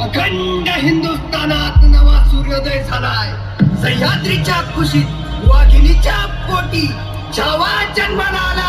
अखंड हिंदुस्थानात नवा सूर्योदय झालाय. सह्याद्रीच्या खुशीत वाघिणीच्या पोटी छावा जन्माला आला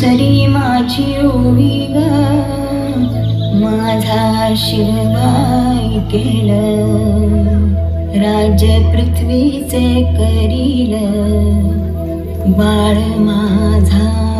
दुसरी माझी ओवी ग. माझा शिवबाई केलं. राज्य पृथ्वीचे करील. बाळ माझा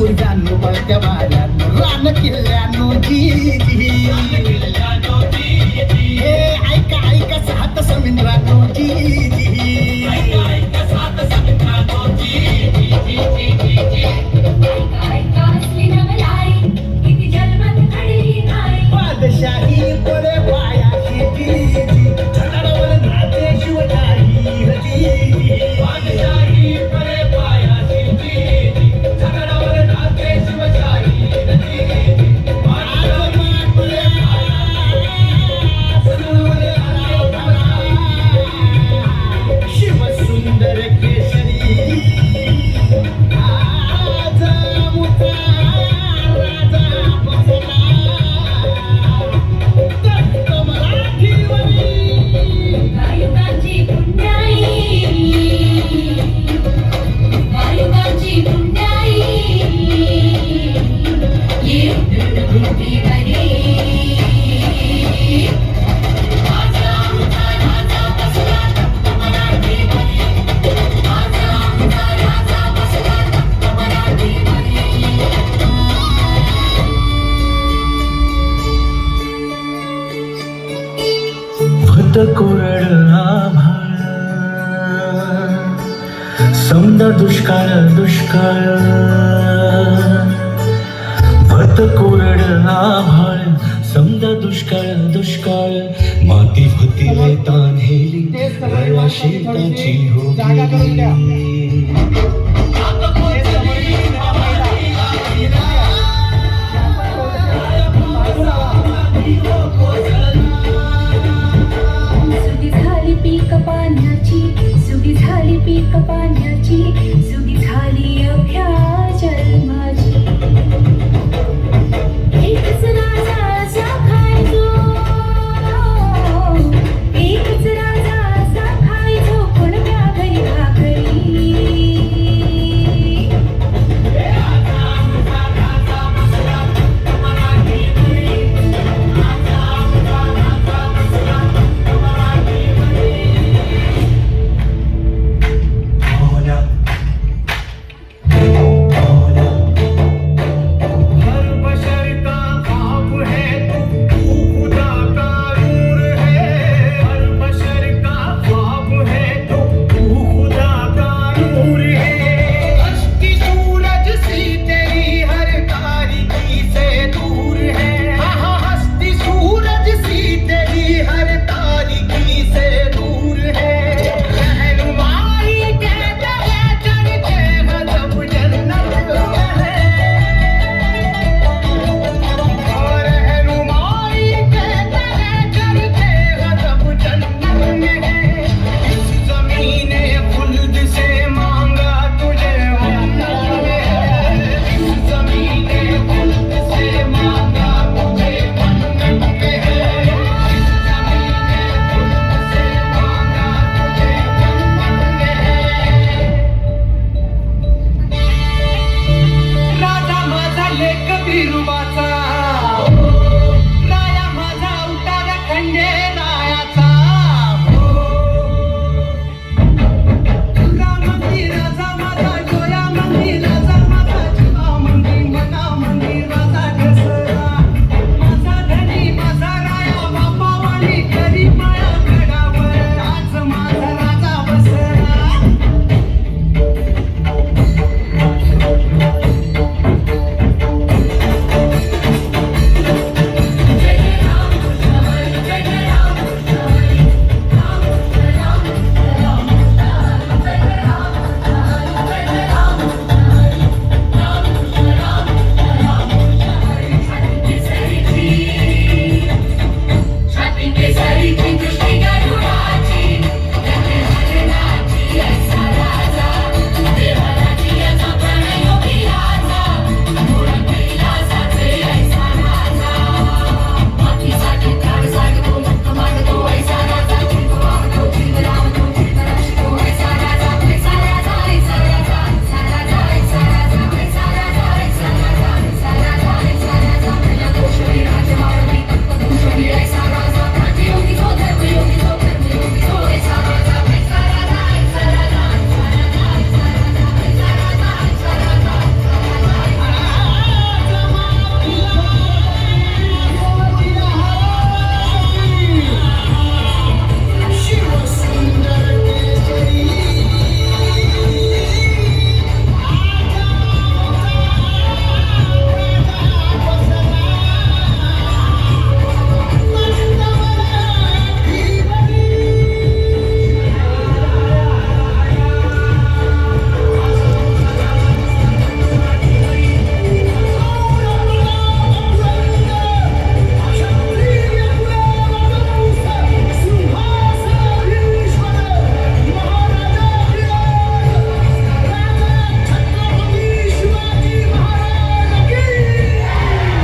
पूर्व्यान्नो पळत्या भाड्यात रान किल्ल्या शांत कोरड आभाळ. समद दुष्काळ दुष्काळ. भत कोरड आभाळ. समद दुष्काळ दुष्काळ. माती होती रेतान हेली. शेताची हो पीक पाण्याची जुगी झाली